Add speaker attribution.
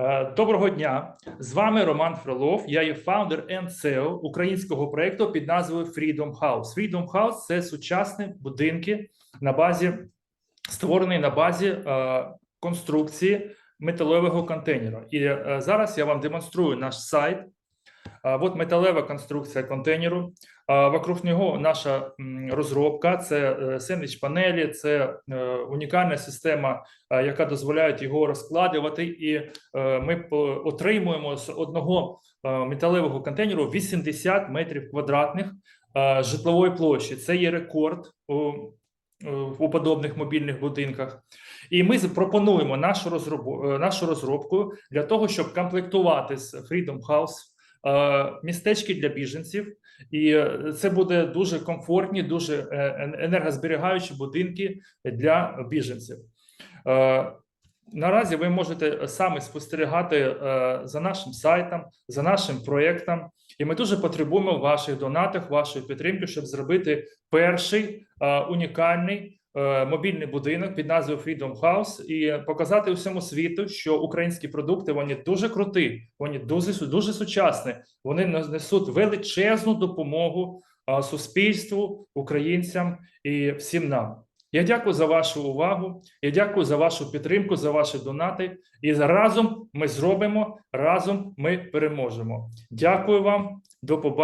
Speaker 1: Е, Доброго дня! З вами Роман Фролов. Я є фаундер and українського проєкту під назвою Freedom House. Freedom House – це сучасні будинки на базі створений на базі е, конструкції металевого контейнера. І е, зараз я вам демонструю наш сайт. От металева конструкція контейнеру. Вокруг нього наша розробка це е, сендвіч панелі, це е, унікальна система, е, яка дозволяє його розкладувати, і ми отримуємо з одного металевого контейнеру 80 метрів квадратних житлової площі. Це є рекорд у, подобних мобільних будинках. І ми запропонуємо нашу розробку, нашу розробку для того, щоб комплектувати з Freedom House містечки для біженців. І е, це буде дуже комфортні, дуже е, енергозберігаючі будинки для біженців. Е, Наразі ви можете самі спостерігати е, за нашим сайтом, за нашим проєктом, і ми дуже потребуємо ваших донатів, вашої підтримки, щоб зробити перший е, унікальний е, мобільний будинок під назвою Freedom House і показати усьому світу, що українські продукти вони дуже круті, вони дуже, дуже сучасні. Вони несуть величезну допомогу е, суспільству, українцям і всім нам. Я дякую за вашу увагу. Я дякую за вашу підтримку, за ваші донати. І разом ми зробимо, разом ми переможемо. Дякую вам, до побачення.